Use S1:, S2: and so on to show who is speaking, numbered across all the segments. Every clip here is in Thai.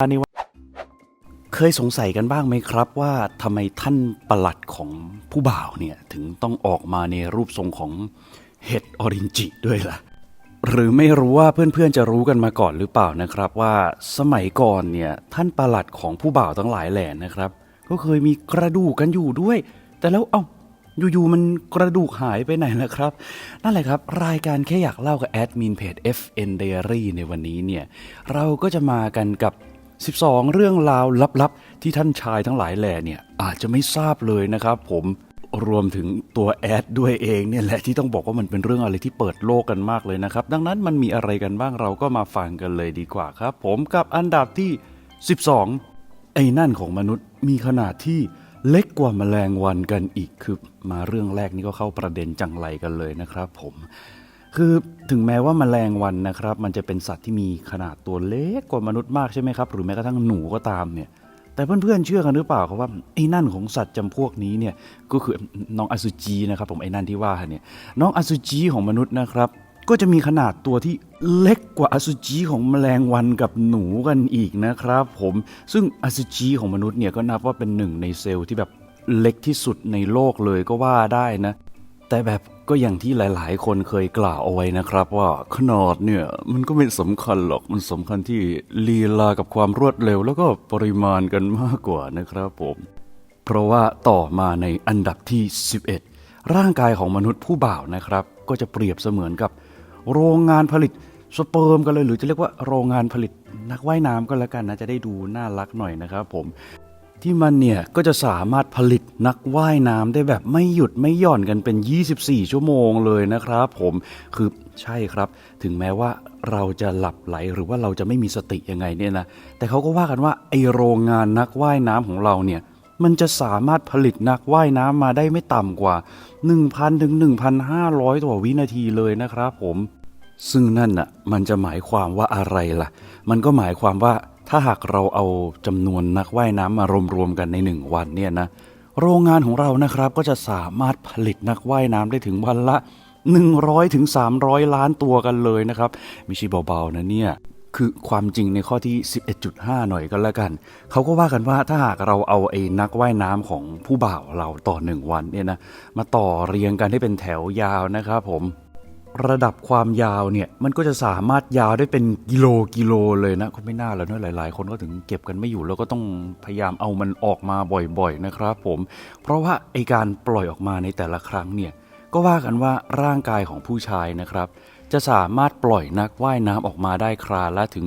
S1: ในวันเคยสงสัยกันบ้างไหมครับว่าทำไมท่านประหลัดของผู้บ่าวเนี่ย ถึงต้องออกมาในรูปทรงของเห็ดออรินจิด้วยล่ะ หรือไม่รู้ว่าเพื่อนๆจะรู้กันมาก่อนหรือเปล่านะครับว่าสมัยก่อนเนี่ย ท่านประหลัดของผู้บ่าวทั้งหลายแหล่นะครับ ก็เคยมีกระดูกกันอยู่ด้วย แต่แล้วเอ้าอยู่ๆมันกระดูกหายไปไหนนะครับ นั่นแหละครับ รายการแค่อยากเล่ากับแอดมินเพจ FN Diary ในวันนี้เนี่ย เราก็จะมากันกับ 12 เรื่องราวลับๆ ที่ท่านชายทั้งหลายแหล่เนี่ยอาจจะไม่ทราบเลยนะครับผมรวมถึงตัวแอดด้วยเองเนี่ยแหละที่ต้องบอกว่ามันเป็นเรื่องอะไรที่เปิดโลกกันมากเลยนะครับ ดังนั้นมันมีอะไรกันบ้างเราก็มาฟังกันเลยดีกว่าครับ ผมกับอันดับที่ 12 ไอ้นั่นของมนุษย์มีขนาดที่เล็กกว่าแมลงวันกันอีกคือมาเรื่องแรกนี่ก็เข้าประเด็นจังไรกันเลยนะครับ ผม คือถึงแม้ว่าแมลงวันนะครับ มันจะเป็นสัตว์ที่มีขนาดตัวเล็กกว่ามนุษย์มากใช่ไหมครับหรือแม้กระทั่งหนูก็ตามเนี่ยแต่เพื่อนๆเชื่อกันหรือเปล่าครับว่าไอ้นั่นของสัตว์จำพวกนี้เนี่ยก็คือน้องอสุจินะครับผมไอ้นั่นที่ว่าเนี่ยน้องอสุจิของมนุษย์นะครับ ก็จะมีขนาดตัวที่เล็กกว่าอสุจิของแมลงวันกับหนูกันอีกนะครับ ผมซึ่งอสุจิของมนุษย์เนี่ยก็นับว่าเป็นหนึ่งในเซลล์ที่แบบเล็กที่สุดในโลกเลยก็ว่าได้นะ แต่แบบ ก็อย่างที่หลาย ๆ คนเคยกล่าวเอาไว้นะครับ ว่าขนาดเนี่ยมันก็ไม่สำคัญหรอกมันสำคัญที่ลีลากับความรวดเร็ว แล้วก็ปริมาณกันมากกว่านะครับผม เพราะว่าต่อมาในอันดับที่ 11 ร่างกายของมนุษย์ผู้บ่าวนะครับ ก็จะเปรียบเสมือนกับ โรงงานผลิตสเปิร์มกันเลยหรือจะเรียกว่าโรงงานผลิตนักว่ายน้ำก็แล้วกันนะจะได้ดูน่ารักหน่อยนะครับผม ที่มันเนี่ยก็จะสามารถผลิตนักว่ายน้ำได้แบบไม่หยุดไม่หย่อนกันเป็น 24 ชั่วโมงเลยนะครับผมคือใช่ครับ ถึงแม้ว่าเราจะหลับไหลหรือว่าเราจะไม่มีสติยังไงเนี่ยนะแต่เขาก็ว่ากันว่าไอโรงงานนักว่ายน้ำของเราเนี่ยมันจะสามารถผลิตนักว่ายน้ำมาได้ไม่ต่ำกว่า 1,000 ถึง 1,500 ต่อวินาทีเลยนะครับผม ซึ่งนั่นน่ะมันจะหมายความว่าอะไรล่ะ มันก็หมายความว่า ถ้าหากเราเอาจำนวนนักว่ายน้ำมารวมๆกันในหนึ่งวันเนี่ยนะโรงงานของเรานะครับก็จะสามารถผลิตนักว่ายน้ำได้ถึงวันละ 100ถึง300 ล้านตัวกันเลยนะครับไม่ใช่เบาๆนะเนี่ยคือความจริงในข้อที่ 11.5 หน่อยก็แล้วกัน เขาก็ว่ากันว่าถ้าหากเราเอาไอ้นักว่ายน้ำของผู้บ่าวเราต่อหนึ่งวันเนี่ยนะ มาต่อเรียงกันให้เป็นแถวยาวนะครับผม ระดับความยาวเนี่ยมันก็จะสามารถยาวได้เป็นกิโลกิโลเลยนะก็ไม่น่าแล้วเนอะหลาย ๆ คนก็ถึงเก็บกันไม่อยู่แล้วก็ต้องพยายามเอามันออกมาบ่อยๆนะครับผม เพราะว่าไอการปล่อยออกมาในแต่ละครั้งเนี่ยก็ว่ากันว่าร่างกายของผู้ชายนะครับ จะสามารถปล่อยนักว่ายน้ำออกมาได้คราละถึง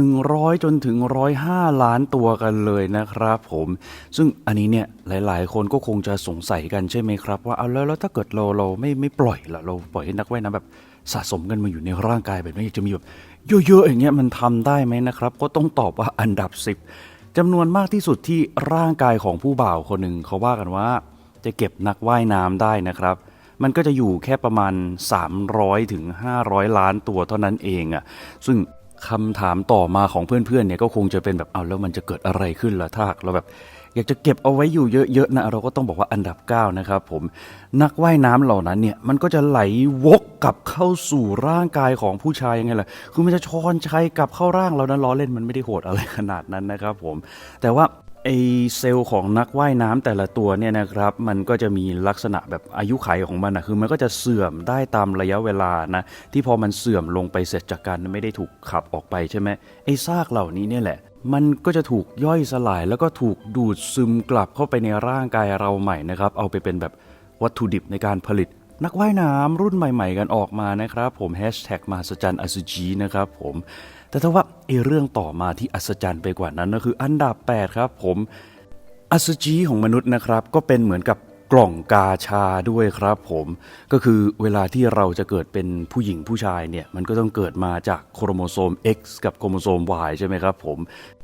S1: 100 จนถึง 105 ล้านตัวกันเลยนะครับผม ซึ่งอันนี้เนี่ยหลาย ๆ คนก็คงจะสงสัยกันใช่ไหมครับ ว่าเอาแล้วแล้วถ้าเกิดเราเราไม่ไม่ปล่อยล่ะเราปล่อยให้นักว่ายน้ำแบบสะสมกันมาอยู่ในร่างกายแบบนี้จะมีแบบเยอะ ๆ อย่างเงี้ยมันทำได้ไหมนะครับ ก็ต้องตอบว่าอันดับ 10จำนวนมากที่สุดที่ร่างกายของผู้บ่าวคนหนึ่งเขาว่ากันว่า จะเก็บนักว่ายน้ำได้นะครับมันก็จะอยู่แค่ประมาณ 300ถึง500 ล้านตัวเท่านั้นเองอะ่ะ ซึ่ง คำถามต่อมาของเพื่อนๆเนี่ยก็คงจะเป็นแบบเอาแล้วมันจะเกิดอะไรขึ้นล่ะถ้าหากเราแบบ อยากจะเก็บเอาไว้อยู่เยอะๆนะเราก็ต้องบอกว่าอันดับ 9 นะครับผมนักว่ายน้ำเหล่านั้นเนี่ยมันก็จะไหลวกกลับเข้าสู่ร่างกายของผู้ชายยังไงล่ะคือมันจะช้อนชัยกลับเข้าร่างเรานั้นล้อเล่นมันไม่ได้โหดอะไรขนาดนั้นนะครับผมแต่ว่า ไอเซลล์ของนักว่ายน้ำแต่ละตัวเนี่ยนะครับมันก็จะมีลักษณะแบบอายุไขของมันนะคือมันก็จะเสื่อมได้ตามระยะเวลานะที่พอมันเสื่อมลงไปเสร็จจากการไม่ได้ถูกขับออกไปใช่ไหมไอซากเหล่านี้เนี่ยแหละ มันก็จะถูกย่อยสลายแล้วก็ถูกดูดซึมกลับเข้าไปในร่างกายเราใหม่นะครับเอาไปเป็นแบบวัตถุดิบในการผลิต นักว่ายน้ำรุ่นใหม่ ๆ กันออกมานะครับ ผมแฮชแท็กมาสจันอสุจีนะครับผมแต่ถ้าว่าไอเรื่องต่อมาที่อัศจรรย์ไปกว่านั้นก็คืออันดับ 8 ครับผมอสุจิของมนุษย์นะครับก็เป็นเหมือนกับกล่องกาชาด้วยครับผมก็คือเวลาที่เราจะเกิดเป็นผู้หญิงผู้ชายเนี่ยมันก็ต้องเกิดมาจากโครโมโซม X กับโครโมโซม Y ใช่ไหมครับผม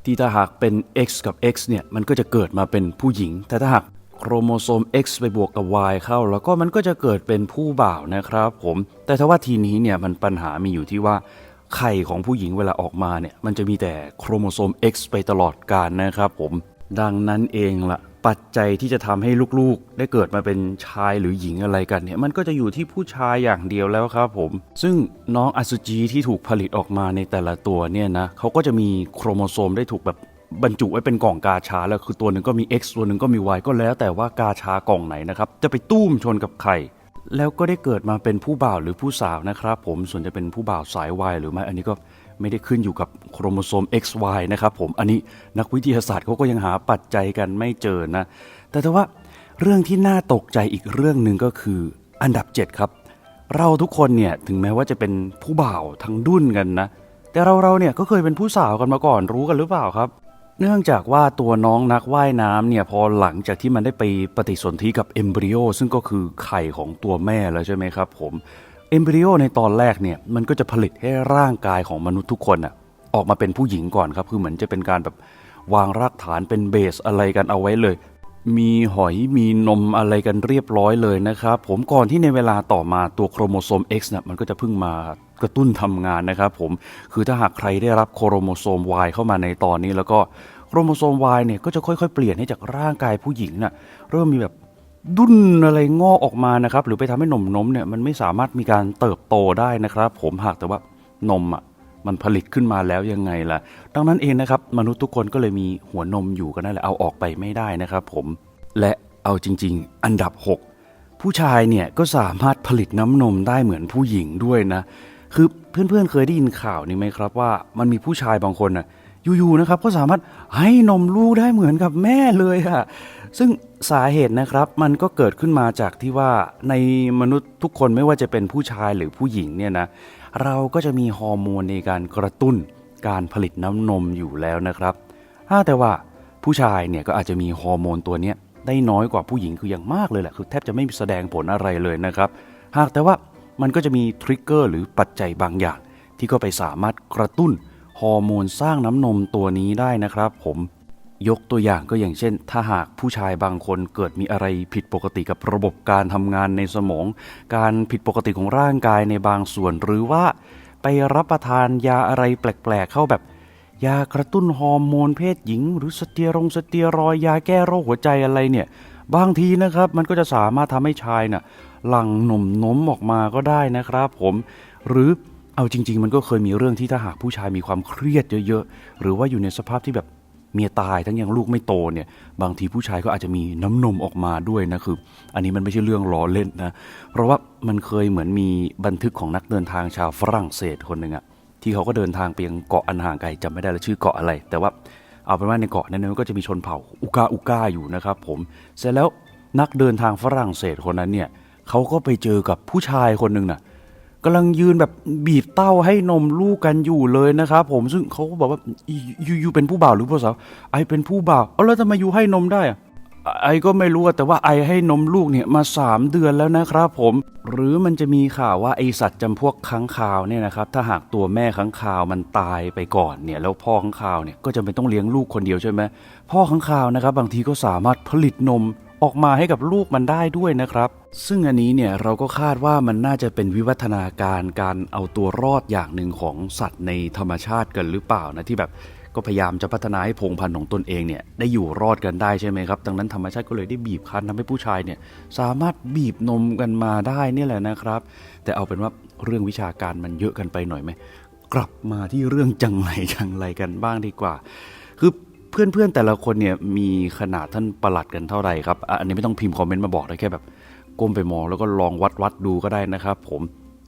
S1: ที่ถ้าหากเป็น X กับ X เนี่ยมันก็จะเกิดมาเป็นผู้หญิง แต่ถ้าหาก โครโมโซม X ไปบวกกับ Y เข้า แล้วก็มันก็จะเกิดเป็นผู้บ่าวนะครับผม แต่ถ้าว่าทีนี้เนี่ยมันปัญหามีอยู่ที่ว่าไข่ของผู้หญิงเวลาออกมาเนี่ยมันจะมีแต่โครโมโซม X ไปตลอดกาลนะครับผม ดังนั้นเองละ่ะปัจจัยที่จะทำให้ลูกๆ ได้เกิดมาเป็นชายหรือหญิงอะไรกันเนี่ยมันก็จะอยู่ที่ผู้ชายอย่างเดียวแล้วครับผม ซึ่งน้องอสุจิที่ถูกผลิตออกมาในแต่ละตัวเนี่ยนะเขาก็จะมีโครโมโซมได้ถูกแบบ บรรจุไว้เป็นกล่องกาชาแล้วคือตัวหนึ่งก็มี X ตัวหนึ่งก็มี Y ก็แล้วแต่ว่ากาชากล่องไหนนะครับจะไปตุ้มชนกับไข่แล้วก็ได้เกิดมาเป็นผู้บ่าวหรือผู้สาวนะครับ ผมส่วนจะเป็นผู้บ่าวสาย Y หรือไม่อันนี้ก็ไม่ได้ขึ้นอยู่กับโครโมโซม XY นะครับผมอันนี้นักวิทยาศาสตร์เขาก็ยังหาปัจจัยกันไม่เจอนะ แต่แต่ว่าเรื่องที่น่าตกใจอีกเรื่องหนึ่งก็คืออันดับ 7 ครับ เราทุกคนเนี่ยถึงแม้ว่าจะเป็นผู้บ่าวทั้งดุ้นกันนะ แต่เราเราเนี่ยก็เคยเป็นผู้สาวกันมาก่อนรู้กันหรือเปล่าครับ เนื่องจากว่าตัวน้องนักว่ายน้ำเนี่ยพอหลังจากที่มันได้ไปปฏิสนธิกับเอมบริโอซึ่งก็คือไข่ของตัวแม่แล้วใช่ไหมครับผมเอมบริโอในตอนแรกเนี่ยมันก็จะผลิตให้ร่างกายของมนุษย์ทุกคนอะออกมาเป็นผู้หญิงก่อนครับ คือเหมือนจะเป็นการแบบวางรากฐานเป็นเบสอะไรกันเอาไว้เลย มีหอยมีนมอะไรกันเรียบร้อยเลยนะครับผมก่อนที่ในเวลาต่อมาตัวโครโมโซม X เนี่ยมันก็จะเพิ่งมา กระตุ้นทำงานนะครับผมคือถ้าหากใครได้รับโครโมโซม Y เข้ามาในตอนนี้ แล้วก็โครโมโซม Y เนี่ยก็จะค่อยๆ เปลี่ยนให้จากร่างกายผู้หญิงน่ะเริ่มมีแบบดุนอะไรงอกออกมานะครับ หรือไปทำให้หนมนมเนี่ยมันไม่สามารถมีการเติบโตได้นะครับ ผมหากแต่ว่านมอะมันผลิตขึ้นมาแล้วยังไงล่ะ ดังนั้นเองนะครับ มนุษย์ทุกคนก็เลยมีหัวนมอยู่กันนั่นแหละเอาออกไปไม่ได้นะครับผมและเอาจริง ๆ อันดับ 6 ผู้ชายเนี่ยก็สามารถผลิตน้ำนมได้เหมือนผู้หญิงด้วยนะ คือเพื่อนๆเคยได้ยินข่าวนี้ไหมครับว่ามันมีผู้ชายบางคนน่ะอยู่ๆนะครับก็สามารถให้นมลูกได้เหมือนกับแม่เลยค่ะ ซึ่งสาเหตุนะครับมันก็เกิดขึ้นมาจากที่ว่าในมนุษย์ทุกคนไม่ว่าจะเป็นผู้ชายหรือผู้หญิงเนี่ยนะเราก็จะมีฮอร์โมนในการกระตุ้นการผลิตน้ำนมอยู่แล้วนะครับถ้าแต่ว่าผู้ชายเนี่ยก็อาจจะมีฮอร์โมนตัวนี้ได้น้อยกว่าผู้หญิงคืออย่างมากเลยแหละคือแทบจะไม่แสดงผลอะไรเลยนะครับ หากแต่ว่า มันก็จะมีทริกเกอร์หรือปัจจัยบางอย่าง ที่ก็ไปสามารถกระตุ้นฮอร์โมนสร้างน้ำนมตัวนี้ได้นะครับผมยกตัวอย่างก็อย่างเช่น ถ้าหากผู้ชายบางคนเกิดมีอะไรผิดปกติกับระบบการทำงานในสมอง การผิดปกติของร่างกายในบางส่วน หรือว่าไปรับประทานยาอะไรแปลกๆ เข้าแบบ ยากระตุ้นฮอร์โมนเพศหญิง หรือสเตียรงสเตียรอยยาแก้โรคหัวใจอะไรเนี่ย บางทีนะครับมันก็จะสามารถทำให้ชายน่ะ หลั่งหนุ่มน้มออกมาก็ได้นะครับผมหรือเอาจริง ๆ มันก็เคยมีเรื่องที่ถ้าหากผู้ชายมีความเครียดเยอะๆ หรือว่าอยู่ในสภาพที่แบบเมียตายทั้งยังลูกไม่โตเนี่ย บางทีผู้ชายก็อาจจะมีน้ำนมออกมาด้วยนะคือ อันนี้มันไม่ใช่เรื่องล้อเล่นนะ เพราะว่ามันเคยเหมือนมีบันทึกของนักเดินทางชาวฝรั่งเศสคนหนึ่งอะที่เขาก็เดินทางไปยังเกาะอันห่างไกลจำไม่ได้แล้วชื่อเกาะอะไร แต่ว่าเอาเป็นว่าในเกาะนั้นมันก็จะมีชนเผ่าอุกาอุกาอยู่นะครับผมเสร็จแล้วนักเดินทางฝรั่งเศสคนนั้นเนี่ย เขาก็ไปเจอกับผู้ชายคนหนึ่งน่ะกำลังยืนแบบบีบเต้าให้นมลูกกันอยู่เลยนะครับผมซึ่งเขาก็บอกว่ายูยูเป็นผู้บ่าวหรือผู้สาวไอเป็นผู้บ่าวเอาแล้วทำไมยูให้นมได้อะไอก็ไม่รู้แต่ว่าไอให้นมลูกเนี่ยมา 3 เดือนแล้วนะครับผม หรือมันจะมีข่าวว่าไอสัตว์จำพวกค้างคาวเนี่ยนะครับถ้าหากตัวแม่ค้างคาวมันตายไปก่อนเนี่ยแล้วพ่อค้างคาวเนี่ยก็จะเป็นต้องเลี้ยงลูกคนเดียวใช่ไหมพ่อค้างคาวนะครับบางทีก็สามารถผลิตนม ออกมาให้กับลูกมันได้ด้วยนะครับ ซึ่งอันนี้เนี่ยเราก็คาดว่ามันน่าจะเป็นวิวัฒนาการการเอาตัวรอดอย่างหนึ่งของสัตว์ในธรรมชาติกันหรือเปล่านะที่แบบก็พยายามจะพัฒนาให้พงพันธุ์ของตนเองเนี่ยได้อยู่รอดกันได้ใช่ไหมครับ ดังนั้นธรรมชาติก็เลยได้บีบคั้นทำให้ผู้ชายเนี่ยสามารถบีบนมกันมาได้นี่แหละนะครับ แต่เอาเป็นว่าเรื่องวิชาการมันเยอะกันไปหน่อยไหมกลับมาที่เรื่องจังไรจังไรกันบ้างดีกว่า คือ เพื่อนๆแต่ละคนเนี่ยมีขนาดท่านประหลัดกันเท่าไหร่ครับ อันนี้ไม่ต้องพิมพ์คอมเมนต์มาบอกได้แค่แบบก้มไปมองแล้วก็ลองวัดวัดดูก็ได้นะครับผม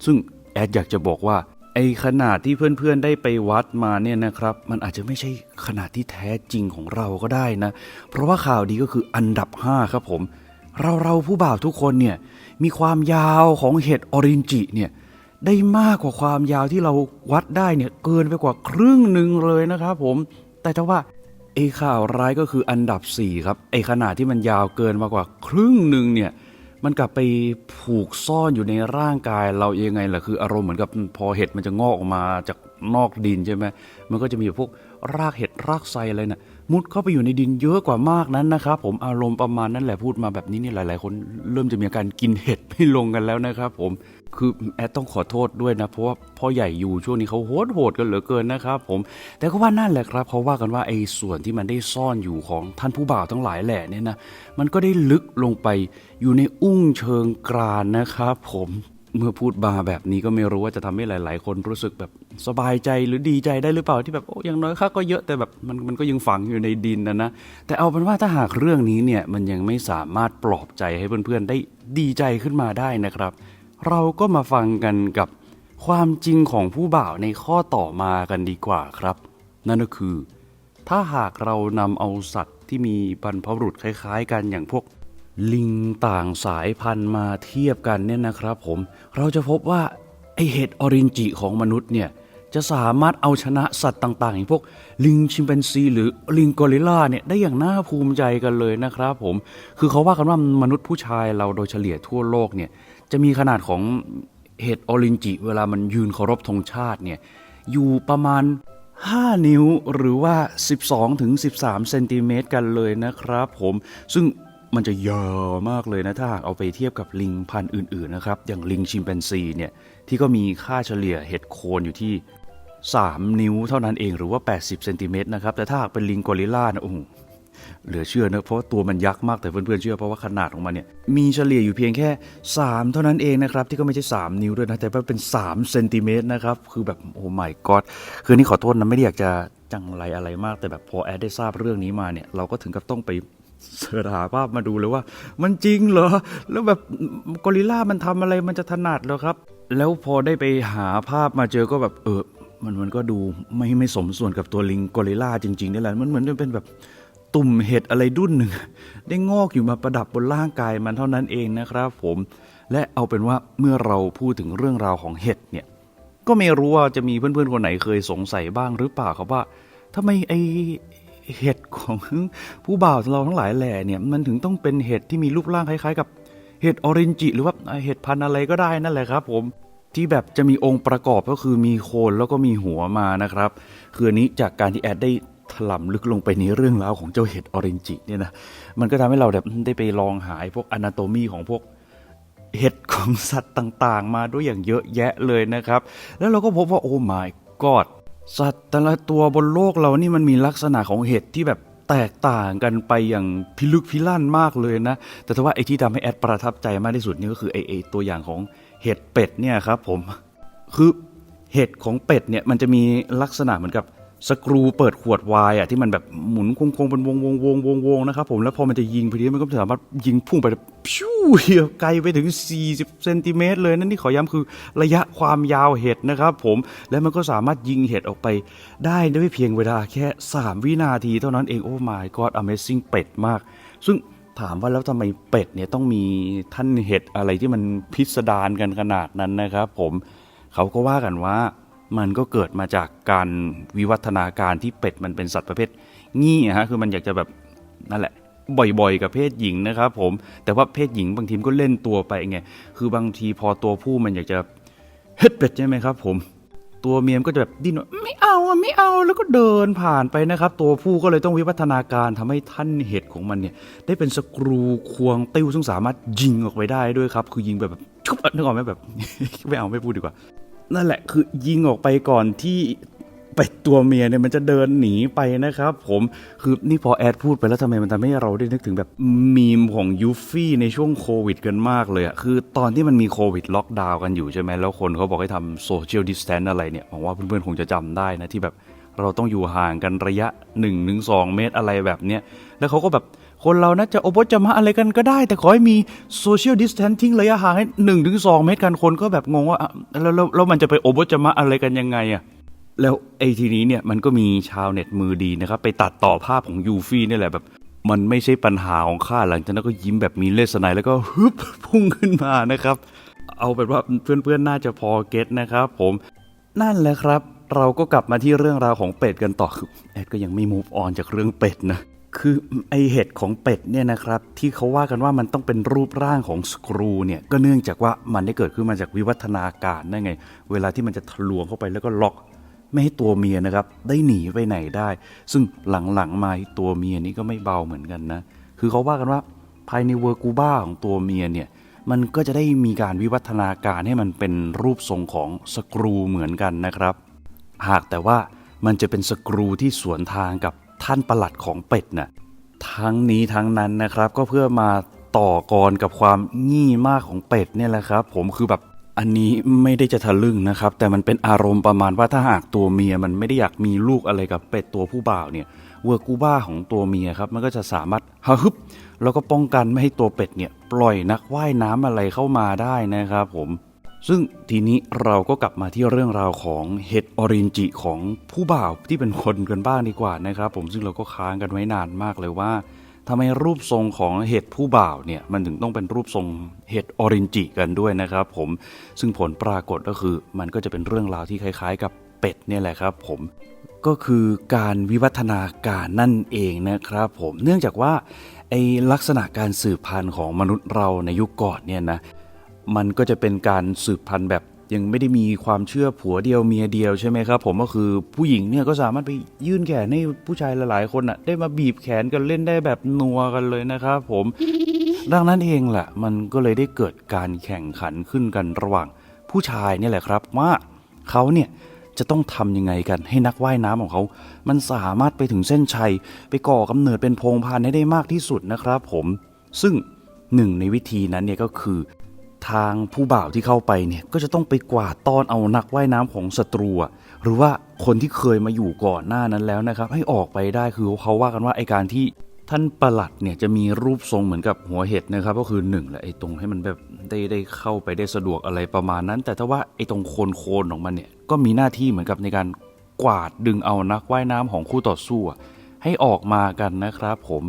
S1: ซึ่งแอดอยากจะบอกว่าไอ้ขนาดที่เพื่อนๆได้ไปวัดมาเนี่ยนะครับ มันอาจจะไม่ใช่ขนาดที่แท้จริงของเราก็ได้นะ เพราะว่าข่าวดีก็คืออันดับ 5 ครับผม เราเราผู้บ่าวทุกคนเนี่ยมีความยาวของเห็ดออรินจิเนี่ยได้มากกว่าความยาวที่เราวัดได้เนี่ยเกินไปกว่าครึ่งหนึ่งเลยนะครับผม แต่ถ้าว่า ไอ้ข่าวร้ายก็คืออันดับ 4 ครับ ไอ้ขนาดที่มันยาวเกินมากกว่าครึ่งหนึ่งเนี่ย มันกลับไปผูกซ่อนอยู่ในร่างกายเรายังไงล่ะคืออารมณ์เหมือนกับพอเห็ดมันจะงอกออกมาจากนอกดินใช่ไหมมันก็จะมีพวกรากเห็ดรากไซอะไรน่ะมุดเข้าไปอยู่ในดินเยอะกว่ามากนั้นนะครับผมอารมณ์ประมาณนั้นแหละพูดมาแบบนี้นี่หลาย ๆ คนเริ่มจะมีอาการกินเห็ดไม่ลงกันแล้วนะครับผม คือแอดต้องขอโทษด้วยนะ เพราะว่าพ่อใหญ่อยู่ช่วงนี้เขาโหดโหดกันเหลือเกินนะครับผมแต่ก็ว่านั่นแหละครับเขาว่ากันว่าไอ้ส่วนที่มันได้ซ่อนอยู่ของท่านผู้บ่าวทั้งหลายแหละเนี่ยนะมันก็ได้ลึกลงไปอยู่ในอุ้งเชิงกรานนะครับผมเมื่อพูดบาแบบนี้ก็ไม่รู้ว่าจะทำให้หลาย ๆ คนรู้สึกแบบสบายใจหรือดีใจได้หรือเปล่าที่แบบโอ้ยังน้อยค่าก็เยอะแต่แบบมันมันก็ยังฝังอยู่ในดินนะนะแต่เอาเป็นว่าถ้าหากเรื่องนี้เนี่ยมันยังไม่สามารถปลอบใจให้เพื่อน ๆ ได้ดีใจขึ้นมาได้นะครับ เราก็มาฟังกันกับความจริงของผู้บ่าวในข้อต่อมากันดีกว่าครับ นั่นก็คือ ถ้าหากเรานำเอาสัตว์ที่มีบรรพบุรุษคล้ายๆ กันอย่างพวก ลิงต่างสายพันธุ์มาเทียบกันเนี่ยนะครับ ผมเราจะพบว่าไอเห็ดออรินจิของมนุษย์เนี่ยจะสามารถเอาชนะสัตว์ต่างๆ อย่างพวกลิงชิมแปนซี หรือลิงกอริลลาเนี่ยได้อย่างน่าภูมิใจกันเลยนะครับผม คือเขาว่ากันว่ามนุษย์ผู้ชายเราโดยเฉลี่ยทั่วโลกเนี่ย จะมีขนาดของเห็ดออรินจิเวลามันยืนเคารพธงชาติเนี่ยอยู่ประมาณ 5 นิ้วหรือว่า 12ถึง13เซนติเมตรกันเลยนะครับผมซึ่งมันจะยาวมากเลยนะถ้าหากเอาไปเทียบกับลิงพันธุ์อื่นๆนะครับอย่างลิงชิมแปนซีเนี่ยที่ก็มีค่าเฉลี่ยเห็ดโคนอยู่ที่ 3 นิ้วเท่านั้นเองหรือว่า 80เซนติเมตรนะครับแต่ถ้าหากเป็นลิงกอริลลานะโอ้โห เหลือเชื่อนะเพราะว่าตัวมันยักษ์มากแต่เพื่อนๆเชื่อเพราะว่าขนาดของมันเนี่ยมีเฉลี่ยอยู่เพียงแค่ 3 เท่านั้นเองนะครับที่ก็ไม่ใช่ 3 นิ้วด้วยนะแต่ว่าเป็น3เซนติเมตรนะครับคือแบบโอ้ my god คือนี่ขอโทษนะไม่ได้อยากจะจังไรอะไรมาก แต่แบบพอแอดได้ทราบเรื่องนี้มาเนี่ยเราก็ถึงกับต้องไปเสิร์ชหาภาพมาดูเลยว่า มันจริงเหรอ แล้วแบบกอริลลามันทำอะไรมันจะถนัดเหรอครับ แล้วพอได้ไปหาภาพมาเจอก็แบบเออมันมันก็ดูไม่ไม่สมส่วนกับตัวลิงกอริลลาจริงๆนี่แหละมันเหมือนจะเป็นแบบ ตุ่มเห็ดอะไรดุ้นหนึ่งได้งอกอยู่มาประดับบนร่างกายมันเท่านั้นเองนะครับ ผมและเอาเป็นว่าเมื่อเราพูดถึงเรื่องราวของเห็ดเนี่ยก็ไม่รู้ว่าจะมีเพื่อนๆคนไหนเคยสงสัยบ้างหรือเปล่าครับว่าทำไมไอเห็ดของผู้บ่าวเราทั้งหลายแหล่เนี่ยมันถึงต้องเป็นเห็ดที่มีรูปร่างคล้ายๆ กับเห็ดออรินจิหรือว่าเห็ดพันธุ์อะไรก็ได้นั่นแหละครับ ผมที่แบบจะมีองค์ประกอบก็คือมีโคนแล้วก็มีหัวมานะครับ คืออันนี้จากการที่แอดได้ ถล่ำลึกลงไปในเรื่องราวของเจ้าเห็ดออรินจิเนี่ยนะมันก็ทำให้เราแบบได้ไปลองหาไอ้พวกอนาโตมีของพวกเห็ดของสัตว์ต่างๆ มาด้วยอย่างเยอะแยะเลยนะครับ แล้วเราก็พบว่าโอ้ my god สัตว์แต่ละตัวบนโลกเรานี่มันมีลักษณะของเห็ดที่แบบแตกต่างกันไปอย่างพิลึกพิลั่นมากเลยนะ แต่ถ้าว่าไอ้ที่ทำให้แอดประทับใจมากที่สุดนี่ก็คือไอไอ้ตัวอย่างของเห็ดเป็ดเนี่ยครับผม คือเห็ดของเป็ดเนี่ยมันจะมีลักษณะเหมือนกับ สกรูเปิดขวดไวน์อะที่มันแบบหมุนโค้งๆเป็นวงวงวงวงวงนะครับผมแล้วพอมันจะยิงพอดีมันก็สามารถยิงพุ่งไปพิ้วไกลไปถึง 40เซนติเมตรเลยนั่นนี่ขอย้ำคือระยะความยาวเห็ดนะครับผมแล้วมันก็สามารถยิงเห็ดออกไปได้ด้วยเพียงเวลาแค่ 3 วินาทีเท่านั้นเองโอ้ my god amazing เป็ดมาก ซึ่งถามว่าแล้วทำไมเป็ดเนี่ยต้องมีท่านเห็ดอะไรที่มันพิสดารกันขนาดนั้นนะครับผมเขาก็ว่ากันว่า มันก็เกิดมาจากการวิวัฒนาการที่เป็ดมันเป็นสัตว์ประเภทงี้อะฮะคือมันอยากจะแบบนั่นแหละบ่อยๆ กับเพศหญิงนะครับผมแต่ว่าเพศหญิงบางทีมก็เล่นตัวไปไงคือบางทีพอตัวผู้มันอยากจะเฮ็ดเป็ดใช่ไหมครับ ผมตัวเมียมนก็จะแบบดิ้นไม่เอาไม่เอาแล้วก็เดินผ่านไปนะครับ ตัวผู้ก็เลยต้องวิวัฒนาการทำให้ท่านเห็ดของมันเนี่ย ได้เป็นสกรูควงติ้วซึ่งสามารถยิงออกไปได้ด้วยครับ คือยิงแบบแบบชุบนึกออกไหมแบบ ไม่เอาไม่พูดดีกว่า นั่นแหละคือยิงออกไปก่อนที่ไปตัวเมียเนี่ยมันจะเดินหนีไปนะครับผมคือนี่พอแอดพูดไปแล้วทำไมมันทำให้เราได้นึกถึงแบบมีมของยูฟี่ในช่วงโควิดกันมากเลยอะคือตอนที่มันมีโควิดล็อกดาวน์กันอยู่ใช่ไหมแล้วคนเขาบอกให้ทำโซเชียลดิสแทนอะไรเนี่ยหวังว่าเพื่อนๆคงจะจำได้นะที่แบบเราต้องอยู่ห่างกันระยะ 1-2 เมตรอะไรแบบเนี้ยแล้วเขาก็แบบ คนเรานะจะโอโบจะมาอะไรกันก็ได้ แต่ขอให้มีโซเชียลดิสแทนทิ้งระยะห่างให้1-2ถึงสองเมตรกันคนก็แบบงงว่าแล้วแล้วแล้วมันจะไปโอโบจะมาอะไรกันยังไงอะแล้วไอ้ทีนี้เนี่ยมันก็มีชาวเน็ตมือดีนะครับ ไปตัดต่อภาพของยูฟี่นี่แหละแบบ มันไม่ใช่ปัญหาของข้าหลังจากนั้นก็ยิ้มแบบมีเลสไนแล้วก็ฮึบพุ่งขึ้นมานะครับ เอาเป็นว่าเพื่อนๆน่าจะพอเก็ตนะครับ ผมนั่นแหละครับ เราก็กลับมาที่เรื่องราวของเป็ดกันต่อคือแอดก็ยังไม่ move on จากเรื่องเป็ดนะ คือไอเห็ดของเป็ดเนี่ยนะครับที่เขาว่ากันว่ามันต้องเป็นรูปร่างของสกรูเนี่ยก็เนื่องจากว่ามันได้เกิดขึ้นมาจากวิวัฒนาการนั่นไง เวลาที่มันจะทะลวงเข้าไปแล้วก็ล็อกไม่ให้ตัวเมียนะครับ ได้หนีไปไหนได้ ซึ่งหลังๆมาตัวเมียนี่ก็ไม่เบาเหมือนกันนะ คือเขาว่ากันว่าภายในเวอร์กูบ้าของตัวเมียเนี่ยมันก็จะได้มีการวิวัฒนาการให้มันเป็นรูปทรงของสกรูเหมือนกันนะครับ หากแต่ว่ามันจะเป็นสกรูที่สวนทางกับ ท่านประหลัดของเป็ดน่ะทั้งนี้ทั้งนั้นนะครับก็เพื่อมาต่อกรกับความงี่มากของเป็ดเนี่ยแหละครับ ผมคือแบบอันนี้ไม่ได้จะทะลึ่งนะครับ แต่มันเป็นอารมณ์ประมาณว่าถ้าหากตัวเมียมันไม่ได้อยากมีลูกอะไรกับเป็ดตัวผู้บ่าวเนี่ยเวอร์กูบ้าของตัวเมียครับ มันก็จะสามารถฮะฮึบแล้วก็ป้องกันไม่ให้ตัวเป็ดเนี่ย ปล่อยนักว่ายน้ำอะไรเข้ามาได้นะครับผม ซึ่งทีนี้เราก็กลับมาที่เรื่องราวของเห็ดออรินจิของผู้บ่าวที่เป็นคนกันบ้างดีกว่านะครับ ผมซึ่งเราก็ค้างกันไว้นานมากเลยว่าทำไมรูปทรงของเห็ดผู้บ่าวเนี่ยมันถึงต้องเป็นรูปทรงเห็ดออรินจิกันด้วยนะครับ ผมซึ่งผลปรากฏก็คือ มันก็จะเป็นเรื่องราวที่คล้าย ๆ กับเป็ดเนี่ยแหละครับ ผมก็คือการวิวัฒนาการนั่นเองนะครับ ผมเนื่องจากว่าไอลักษณะการสืบพันธุ์ของมนุษย์เราในยุคก่อนเนี่ยนะ มันก็จะเป็นการสืบพันธุ์แบบยังไม่ได้มีความเชื่อผัวเดียวเมียเดียวใช่ไหมครับ ผมก็คือผู้หญิงเนี่ยก็สามารถไปยื่นแขนให้ผู้ชายหลายๆคนอะ ได้มาบีบแขนกันเล่นได้แบบนัวกันเลยนะครับผม ดังนั้นเองแหละมันก็เลยได้เกิดการแข่งขันขึ้นกันระหว่างผู้ชายเนี่ยแหละครับว่าเขาเนี่ยจะต้องทำยังไงกันให้นักว่ายน้ำของเขา มันสามารถไปถึงเส้นชัย ไปก่อกำเนิดเป็นพงพานให้ได้มากที่สุดนะครับผม ซึ่งหนึ่งในวิธีนั้นเนี่ยก็คือ ทางผู้บ่าวที่เข้าไปเนี่ยก็จะต้องไปกวาดต้อนเอานักว่ายน้ำของศัตรูหรือว่าคนที่เคยมาอยู่ก่อนหน้านั้นแล้วนะครับ ให้ออกไปได้คือเขาว่ากันว่าไอการที่ท่านประหลัดเนี่ยจะมีรูปทรงเหมือนกับหัวเห็ดนะครับ ก็คือหนึ่งแหละไอตรงให้มันแบบได้ได้เข้าไปได้สะดวกอะไรประมาณนั้น แต่ถ้าว่าไอตรงโคนโคนของมันเนี่ยก็มีหน้าที่เหมือนกับในการกวาดดึงเอานักว่ายน้ำของคู่ต่อสู้ให้ออกมากันนะครับ ผม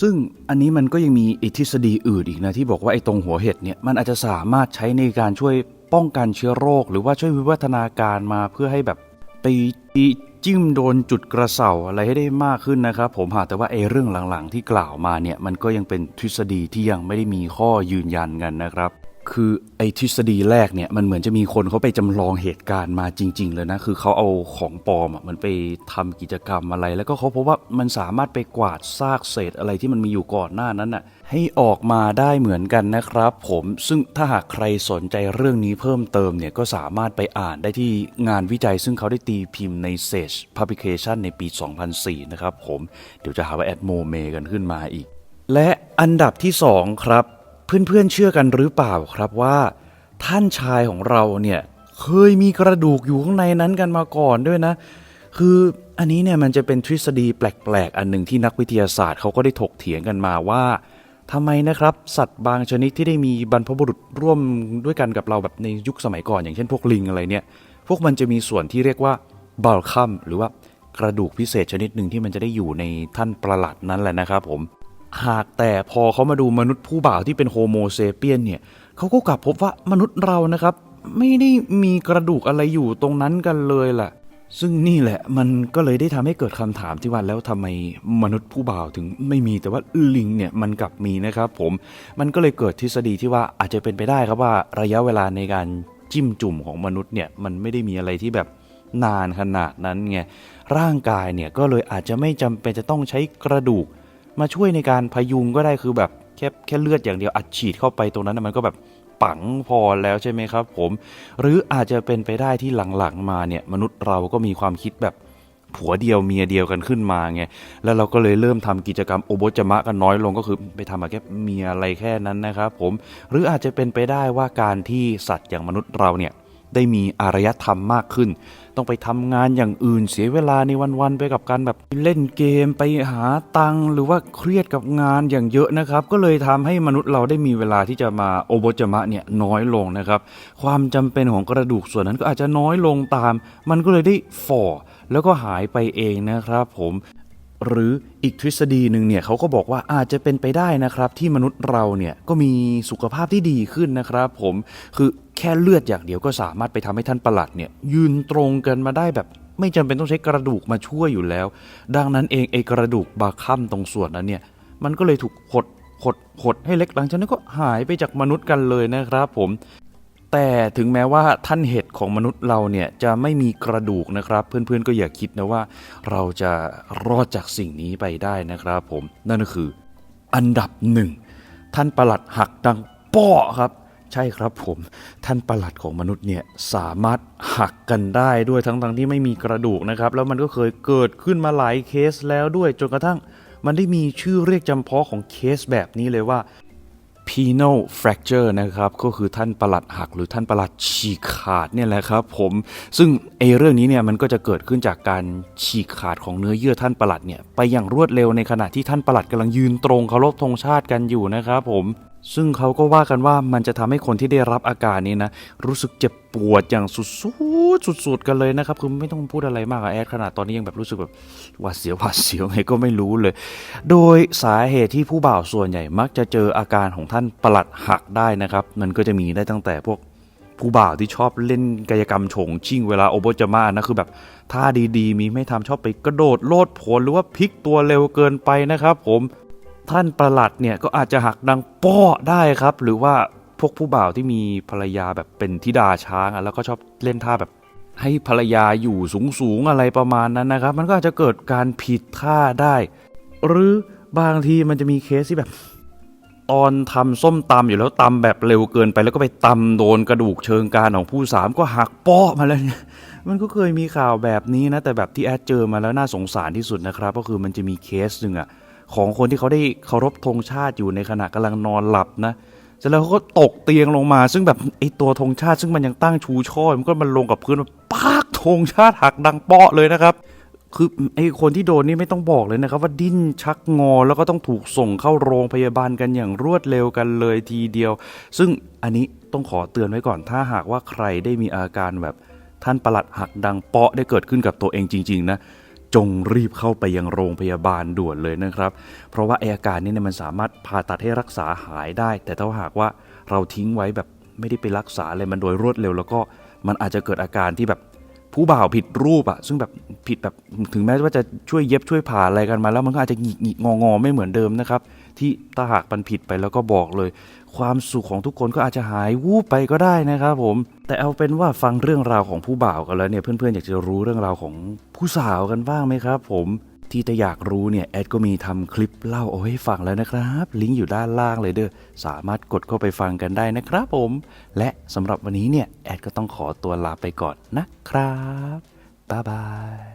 S1: ซึ่งอันนี้มันก็ยังมีอิทฤษฎีอื่นอีกนะ ที่บอกว่าไอ้ตรงหัวเห็ดเนี่ยมันอาจจะสามารถใช้ในการช่วยป้องกันเชื้อโรค หรือว่าช่วยวิวัฒนาการมาเพื่อให้แบบไปจิ้มโดนจุดกระเสาอะไรให้ได้มากขึ้นนะครับ ผมหาแต่ว่าไอ้เรื่องหลังๆ ที่กล่าวมาเนี่ยมันก็ยังเป็นทฤษฎีที่ยังไม่ได้มีข้อยืนยันกันนะครับ คือไอทฤษฎีแรกเนี่ยมันเหมือนจะมีคนเขาไปจำลองเหตุการณ์มาจริง ๆ เลยนะ คือเขาเอาของปลอมอะมันไปทำกิจกรรมอะไร แล้วก็เขาพบว่ามันสามารถไปกวาดซากเศษอะไรที่มันมีอยู่ก่อนหน้านั้นน่ะให้ออกมาได้เหมือนกันนะครับ ผมซึ่งถ้าหากใครสนใจเรื่องนี้เพิ่มเติมเนี่ยก็สามารถไปอ่านได้ที่งานวิจัย ซึ่งเขาได้ตีพิมพ์ใน Sage Publication ในปี 2004 นะครับผมเดี๋ยวจะหาว่าแอดโมเมกันขึ้นมาอีกและอันดับที่สองครับ เพื่อนๆเชื่อกันหรือเปล่าครับว่า ท่านชายของเราเนี่ยเคยมีกระดูกอยู่ข้างในนั้นกันมาก่อนด้วยนะ คืออันนี้เนี่ยมันจะเป็นทฤษฎีแปลกๆ อันหนึ่งที่นักวิทยาศาสตร์เขาก็ได้ถกเถียงกันมาว่าทำไมนะครับ สัตว์บางชนิดที่ได้มีบรรพบุรุษร่วมด้วยกันกับเราแบบในยุคสมัยก่อน อย่างเช่นพวกลิงอะไรเนี่ยพวกมันจะมีส่วนที่เรียกว่าบาลคัมหรือว่ากระดูกพิเศษชนิดหนึ่งที่มันจะได้อยู่ในท่านประหลัดนั้นแหละนะครับผม หากแต่พอเขามาดูมนุษย์ผู้บ่าวที่เป็นโฮโมเซเปียนเนี่ยเขาก็กลับพบว่ามนุษย์เรานะครับ ไม่ได้มีกระดูกอะไรอยู่ตรงนั้นกันเลยล่ะ ซึ่งนี่แหละมันก็เลยได้ทำให้เกิดคำถามที่ว่าแล้วทำไมมนุษย์ผู้บ่าวถึงไม่มีแต่ว่าลิงเนี่ยมันกลับมีนะครับ ผมมันก็เลยเกิดทฤษฎีที่ว่าอาจจะเป็นไปได้ครับว่าระยะเวลาในการจิ้มจุ่มของมนุษย์เนี่ยมันไม่ได้มีอะไรที่แบบนานขนาดนั้นไงร่างกายเนี่ยก็เลยอาจจะไม่จำเป็นจะต้องใช้กระดูก มาช่วยในการพยุงก็ได้คือแบบแค่แค่เลือดอย่างเดียวอัดฉีดเข้าไปตรงนั้นมันก็แบบปังพอแล้วใช่ไหมครับผม หรืออาจจะเป็นไปได้ที่หลังๆมาเนี่ยมนุษย์เราก็มีความคิดแบบผัวเดียวเมียเดียวกันขึ้นมาไง แล้วเราก็เลยเริ่มทำกิจกรรมโอโบจมะกันน้อยลงก็คือไปทำมาแค่เมียอะไรแค่นั้นนะครับผม หรืออาจจะเป็นไปได้ว่าการที่สัตว์อย่างมนุษย์เราเนี่ย ได้มีอารยธรรมมากขึ้น ต้องไปทำงานอย่างอื่นเสียเวลาในวันๆไปกับการแบบเล่นเกมไปหาตังหรือว่าเครียดกับงานอย่างเยอะนะครับ ก็เลยทำให้มนุษย์เราได้มีเวลาที่จะมาโอโบจมะเนี่ยน้อยลงนะครับ ความจำเป็นของกระดูกส่วนนั้นก็อาจจะน้อยลงตาม มันก็เลยได้ฝ่อแล้วก็หายไปเองนะครับผม หรืออีกทฤษฎีหนึ่งเนี่ยเขาก็บอกว่าอาจจะเป็นไปได้นะครับ ที่มนุษย์เราเนี่ยก็มีสุขภาพที่ดีขึ้นนะครับ ผมคือแค่เลือดอย่างเดียวก็สามารถไปทำให้ท่านประหลัดเนี่ยยืนตรงกันมาได้แบบไม่จำเป็นต้องใช้กระดูกมาช่วยอยู่แล้ว ดังนั้นเองไอ้กระดูกบาคัมตรงส่วนนั้นเนี่ยมันก็เลยถูกหดหดหดให้เล็กหลังจากนั้นก็หายไปจากมนุษย์กันเลยนะครับ ผม แต่ถึงแม้ว่าท่านเห็ดของมนุษย์เราเนี่ยจะไม่มีกระดูกนะครับ เพื่อนๆก็อย่าคิดนะว่า เราจะรอดจากสิ่งนี้ไปได้นะครับ ผมนั่นก็คือ อันดับหนึ่งท่านประหลัดหักดังป้อครับ ใช่ครับผม ท่านประหลัดของมนุษย์เนี่ยสามารถหักกันได้ด้วยทั้งๆทที่ไม่มีกระดูกนะครับ แล้วมันก็เคยเกิดขึ้นมาหลายเคสแล้วด้วยจนกระทั่ง มันได้มีชื่อเรียกจำเพาะของเคสแบบนี้เลยว่า penal fracture นะครับ ก็คือท่านประหลัดหัก หรือท่านประหลัดฉีกขาดเนี่ยแหละครับ ผม ซึ่งไอเรื่องนี้เนี่ยมันก็จะเกิดขึ้นจากการฉีกขาดของเนื้อเยื่อท่านประหลัดเนี่ยไปอย่างรวดเร็วในขณะที่ท่านประหลัดกำลังยืนตรงเคารพธงชาติกันอยู่นะครับผม ซึ่งเขาก็ว่ากันว่ามันจะทำให้คนที่ได้รับอาการนี้นะ รู้สึกเจ็บปวดอย่างสุดๆสุดๆกันเลยนะครับ คือไม่ต้องพูดอะไรมากอะแอดขนาดตอนนี้ยังแบบรู้สึกแบบหวาดเสียวหวาดเสียวไงก็ไม่รู้เลย โดยสาเหตุที่ผู้บ่าวส่วนใหญ่มักจะเจออาการของท่านประหลัดหักได้นะครับ มันก็จะมีได้ตั้งแต่พวกผู้บ่าวที่ชอบเล่นกายกรรมโฉงชิ่งเวลาโอโบจะมานะคือแบบท่าดีๆ มีไม่ทำชอบไปกระโดดโลดโผนหรือว่าพลิกตัวเร็วเกินไปนะครับ ผม ท่านประหลัดเนี่ยก็อาจจะหักดังป้อได้ครับ หรือว่าพวกผู้บ่าวที่มีภรรยาแบบเป็นธิดาช้างอะแล้วก็ชอบเล่นท่าแบบให้ภรรยาอยู่สูงๆอะไรประมาณนั้นนะครับ มันก็อาจจะเกิดการผิดท่าได้ หรือบางทีมันจะมีเคสที่แบบ ตอนทำส้มตำอยู่แล้วตำแบบเร็วเกินไป แล้วก็ไปตำโดนกระดูกเชิงกรานของผู้สามก็หักป้อมาแล้วเนี่ยมันก็เคยมีข่าวแบบนี้นะแต่แบบที่แอดเจอมาแล้วน่าสงสารที่สุดนะครับ ก็คือมันจะมีเคสหนึ่งอะ ของคนที่เขาได้เคารพธงชาติอยู่ในขณะกำลังนอนหลับนะเสร็จแล้วเขาก็ตกเตียงลงมา ซึ่งแบบไอตัวธงชาติ ซึ่งมันยังตั้งชูช่อมันก็มันลงกับพื้นมันปากธงชาติหักดังเปาะเลยนะครับคือไอ้คนที่โดนนี่ไม่ต้องบอกเลยนะครับ ว่าดิ้นชักงอแล้วก็ต้องถูกส่งเข้าโรงพยาบาลกันอย่างรวดเร็วกันเลยทีเดียว ซึ่งอันนี้ต้องขอเตือนไว้ก่อน ถ้าหากว่าใครได้มีอาการแบบท่านประหลัดหักดังเปาะได้เกิดขึ้นกับตัวเองจริง ๆ นะ จงรีบเข้าไปยังโรงพยาบาลด่วนเลยนะครับ เพราะว่าไออาการนี้เนี่ยมันสามารถผ่าตัดให้รักษาหายได้ แต่ถ้าหากว่าเราทิ้งไว้แบบไม่ได้ไปรักษาอะไรมันโดยรวดเร็ว แล้วก็มันอาจจะเกิดอาการที่แบบผู้บ่าวผิดรูปอะซึ่งแบบผิดแบบถึงแม้ว่าจะช่วยเย็บช่วยผ่าอะไรกันมาแล้วมันก็อาจจะหงิกหงิกงองอไม่เหมือนเดิมนะครับ ที่ถ้าหากมันผิดไปแล้วก็บอกเลย ความสุขของทุกคนก็อาจจะหายวูบไปก็ได้นะครับผม แต่เอาเป็นว่าฟังเรื่องราวของผู้บ่าวกันแล้วเนี่ยเพื่อนๆอยากจะรู้เรื่องราวของผู้สาวกันบ้างไหมครับ ผมที่ถ้าอยากรู้เนี่ยแอดก็มีทำคลิปเล่าเอาให้ฟังแล้วนะครับ ลิงก์อยู่ด้านล่างเลยเด้อสามารถกดเข้าไปฟังกันได้นะครับผม และสำหรับวันนี้เนี่ยแอดก็ต้องขอตัวลาไปก่อนนะครับบ๊ายบาย